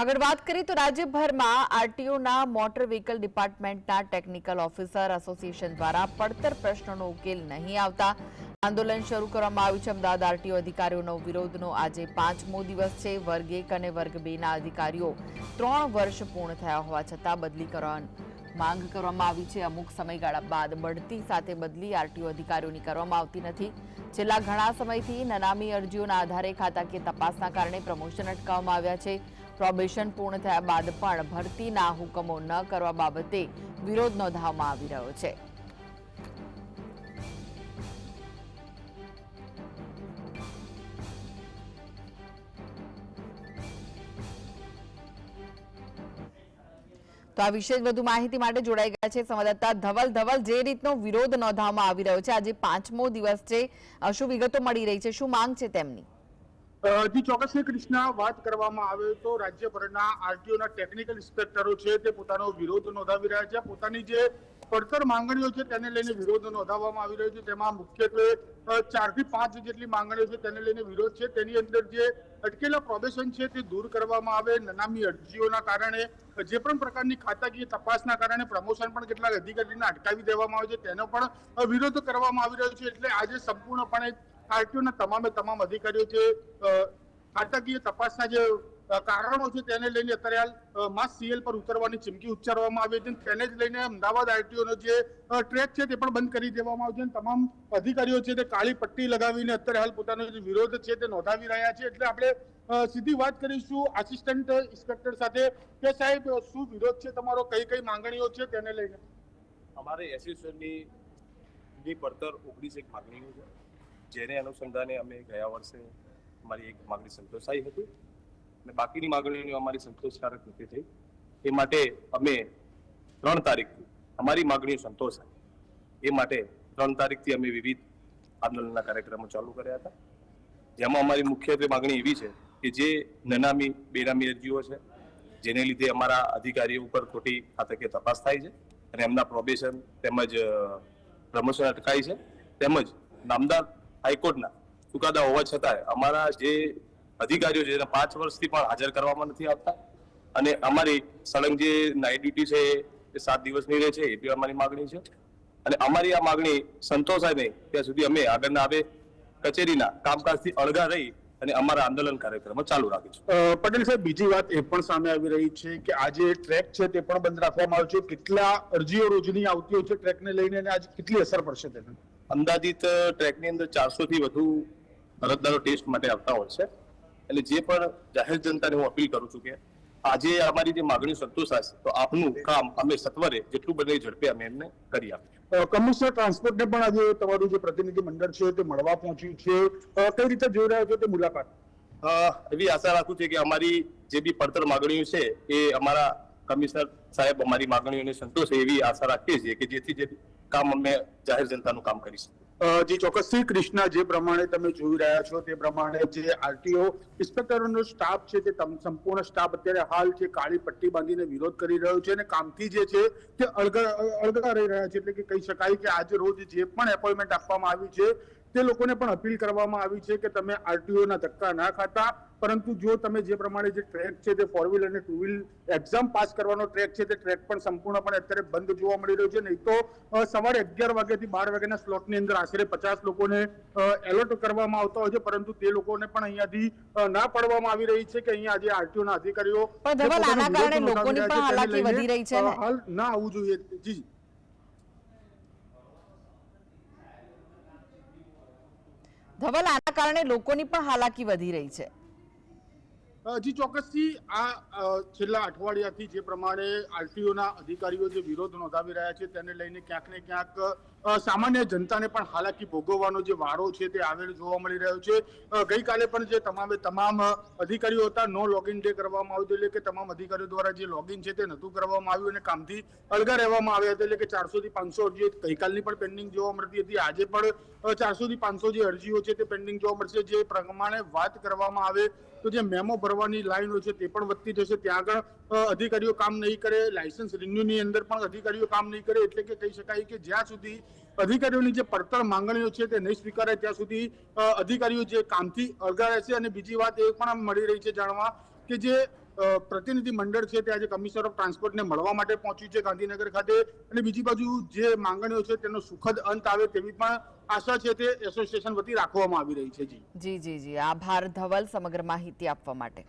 આગળ વાત કરીએ તો રાજ્યભરમાં આરટીઓના મોટર વ્હીકલ ડિપાર્ટમેન્ટના ટેકનિકલ ઓફિસર એસોસિએશન દ્વારા પડતર પ્રશ્નોનો ઉકેલ નહીં આવતા આંદોલન શરૂ કરવામાં આવ્યું છે. અમદાવાદ આરટીઓ અધિકારીઓનો વિરોધનો આજે પાંચમો દિવસ છે. વર્ગ એક અને વર્ગ બેના અધિકારીઓ ત્રણ વર્ષ પૂર્ણ થયા હોવા છતાં બદલી કરવા માંગ કરવામાં આવી છે. અમુક સમયગાળા બાદ બઢતી સાથે બદલી આરટીઓ અધિકારીઓની કરવામાં આવતી નથી. છેલ્લા ઘણા સમયથી નનામી અરજીઓના આધારે ખાતાકીય તપાસના કારણે પ્રમોશન અટકાવવામાં આવ્યા છે. પ્રોબેશન પૂર્ણ થયા બાદ પણ ભરતીના હુકમો ન કરવા બાબતે વિરોધ નોંધાવવામાં આવી રહ્યો છે. આ વિશે વધુ માહિતી માટે જોડાઈ ગયા છે સંવાદદાતા ધવલ. ધવલ, જે રીતનો વિરોધ નોંધાવવામાં આવી રહ્યો છે, આજે પાંચમો દિવસ છે શું વિગતો મળી રહી છે? શું માંગ છે તેમની? જી, ચોક્કસ કૃષ્ણા, વાત કરવામાં આવે તો રાજ્યભરના આરટીઓના ટેકનિકલ ઇન્સ્પેક્ટરો છે, તે પોતાનો વિરોધ નોંધાવી રહ્યા છે. પોતાની જે પડતર માંગણીઓ છે તેને લઈને વિરોધ નોંધાવવામાં આવી રહ્યો છે. તેમાં મુખ્યત્વે ચારથી પાંચ જેટલી માંગણીઓ છે તેને લઈને વિરોધ છે. તેની અંદર જે અટકેલા પ્રોબેશન છે તે દૂર કરવામાં આવે. નનામી અરજીઓના કારણે, જે પણ પ્રકારની ખાતાકીય તપાસના કારણે પ્રમોશન પણ કેટલાક અધિકારીને અટકાવી દેવામાં આવે છે. તેનો પણ વિરોધ કરવામાં આવી રહ્યો છે. એટલે આજે સંપૂર્ણપણે આરટીઓના તમામે તમામ અધિકારીઓ જે ખાતાકીય તપાસના જે કારણો છે તેને લઈને અત્યારે હાલ માસ સીએલ પર ઉતરવાની ચીમકી ઉચ્ચારવામાં આવી છે. તેને જ લઈને અમદાવાદ આરટીઓનો જે ટ્રેક છે તે પણ બંધ કરી દેવામાં આવ્યો છે. અને તમામ અધિકારીઓ છે તે કાળી પટ્ટી લગાવીને અત્યારે હાલ પોતાનો જે વિરોધ છે તે નોંધાવી રહ્યા છે. એટલે આપણે સીધી વાત કરીશું આસિસ્ટન્ટ ઇન્સ્પેક્ટર સાથે કે સાહેબ, શું વિરોધ છે તમારો? કઈ કઈ માંગણીઓ છે તેને લઈને? અમારે એસોસિએશનની ની પડતર ઓગણીસ એક માગણીઓ છે. જેને અનુસંધાને અમે ગયા વર્ષે અમારી એક માગણી સંતોષાઈ હતી. અને બાકીની માગણીઓ અમારી સંતોષકારક નથી થઈ. એ માટે અમે ત્રણ તારીખથી, અમારી માગણીઓ સંતોષાય. એ માટે ત્રણ તારીખથી અમે વિવિધ આંદોલનના કાર્યક્રમો ચાલુ કર્યા હતા. જેમાં અમારી મુખ્યત્વે માગણી એવી છે કે જે નનામી, બેનામી અરજીઓ છે, જેને લીધે અમારા અધિકારીઓ ઉપર ખોટી ખાતાકીય તપાસ થાય છે અને એમના પ્રોબેશન તેમજ પ્રમોશન અટકાય છે. તેમજ નામદાર હાઈકોર્ટના ચુકાદા હોવા છતાંય અમારા જે અધિકારીઓ છે પાંચ વર્ષથી પણ હાજર કરવામાં નથી આવતા. અને અમારી સળંગ જે નાઇટ ડ્યુટી છે એ સાત દિવસની રહે છે એ બી અમારી માગણી છે. અને અમારી આ માગણી સંતોષાય નહીં. ત્યાં સુધી અમે આગળના આવે કચેરીના કામકાજથી અળગા રહી અને અમારા આંદોલન કાર્યક્રમો ચાલુ રાખીશું. પટેલ સાહેબ બીજી વાત એ પણ સામે આવી રહી છે કે આજે ટ્રેક છે તે પણ બંધ રાખવામાં આવ્યો છે. કેટલા અરજીઓ રોજની આવતી હોય છે ટ્રેકને લઈને અને આજે કેટલી અસર પડશે તેને? અંદાજિત ટ્રેકની અંદર ચારસો થી વધુ અરજદારો ટેસ્ટ માટે આવતા હોય છે. એટલે જે પણ જાહેર જનતાને હું અપીલ કરું છું કે આજે અમારી જે માગણી સંતોષાશે તો આપનું કામ અમે સત્વરે જેટલું બને ઝડપે અમે એમને કરી આપીશું. કમિશનર ટ્રાન્સપોર્ટને પણ આજે તમારું જે પ્રતિનિધિ મંડળ છે તે મળવા પહોંચ્યું છે. કઈ રીતે જોઈ રહ્યા છો તે મુલાકાત? એવી આશા રાખું છું કે અમારી જે બી પડતર માગણીઓ છે એ અમારા કમિશનર સાહેબ અમારી માગણીઓને સંતોષે એવી આશા રાખીએ છીએ કે જેથી જે કામ અમે જાહેર જનતાનું કામ કરી શકીએ અ, ચોક્કસ શ્રી કૃષ્ણ જે પ્રમાણે તમે જોઈ રહ્યા છો તે પ્રમાણે જે આરટીઓ ઇન્સ્પેક્ટરોનો સ્ટાફ છે તે સંપૂર્ણ સ્ટાફ અત્યારે હાલ છે કાળી પટ્ટી બાંધીને વિરોધ કરી રહ્યો છે અને કામથી જે છે તે અળગા રહી રહ્યા છે એટલે કે કહી શકાય કે આજે રોજ જે પણ એપોઇન્ટમેન્ટ આપવામાં આવી છે તે લોકોને પણ અપીલ કરવામાં આવી છે કે તમે આરટીઓના ધક્કા ના ખાતા પરંતુ જો તમે જે પ્રમાણે જે ટ્રેક છે તે ફોર વ્હીલ અને ટુ વ્હીલ એક્ઝામ પાસ કરવાનો ટ્રેક છે તે ટ્રેક પણ સંપૂર્ણપણે અત્યારે બંધ જોવા મળી રહ્યો છે. નહીં તો સવારે અગિયાર વાગ્યાથી બાર વાગ્યાના સ્લોટની અંદર આશરે પચાસ લોકોને એલર્ટ કરવામાં આવતા હોય છે પરંતુ તે લોકોને પણ અહીંયાથી ના પાડવામાં આવી રહી છે કે અહીંયા આજે આરટીઓના અધિકારીઓ હાલ ના આવવું જોઈએ. જી. ધવલ આના કારણે લોકોની પણ હાલાકી વધી રહી છે. જી ચોક્કસથી આ છેલ્લા અઠવાડિયાથી જે પ્રમાણે આરટીઓના અધિકારીઓ જે વિરોધ નોંધાવી રહ્યા છે તેને લઈને ક્યાંક ને ક્યાંક સામાન્ય જનતાને પણ હાલાકી ભોગવવાનો જે વારો છે તે આવેલો જોવા મળી રહ્યો છે. ગઈકાલે પણ જે તમામે તમામ અધિકારીઓ હતા, નો લોગિન ડે કરવામાં આવ્યો એટલે કે તમામ અધિકારીઓ દ્વારા જે લોગિન છે તે નહોતું કરવામાં આવ્યું અને કામથી અળગા રહેવામાં આવ્યા હતા એટલે કે ચારસો થી પાંચસો અરજીઓ ગઈકાલની પણ પેન્ડિંગ જોવા મળતી હતી. આજે પણ ચારસો થી પાંચસો જે અરજીઓ છે તે પેન્ડિંગ જોવા મળશે. જે પ્રમાણે વાત કરવામાં આવે તો જે મેમો ભરવાની લાઈનો છે તે પણ વધતી જશે. ત્યાં આગળ અધિકારીઓ કામ નહીં કરે, લાયસન્સ રિન્યુની અંદર પણ અધિકારીઓ કામ નહીં કરે, એટલે કે કહી શકાય કે જ્યાં સુધી અધિકારીઓની જે પડતર માંગણીઓ છે તે નહીં સ્વીકારાય, ત્યાં સુધી અધિકારીઓ જે કામથી અળગા રહેશે અને બીજી વાત એ પણ મળી રહી છે જાણવા કે જે પ્રતિનિધિ મંડળ છે તે આજે કમિશનર ઓફ ટ્રાન્સપોર્ટને મળવા માટે પહોંચ્યું છે ગાંધીનગર ખાતે. અને બીજી બાજુ જે માંગણીઓ છે તેનો સુખદ અંત આવે તેવી પણ આશા છે તે એસોસિએશન વતી રાખવામાં આવી રહી છે જી જી જી. આભાર ધવલ, સમગ્ર માહિતી આપવા માટે.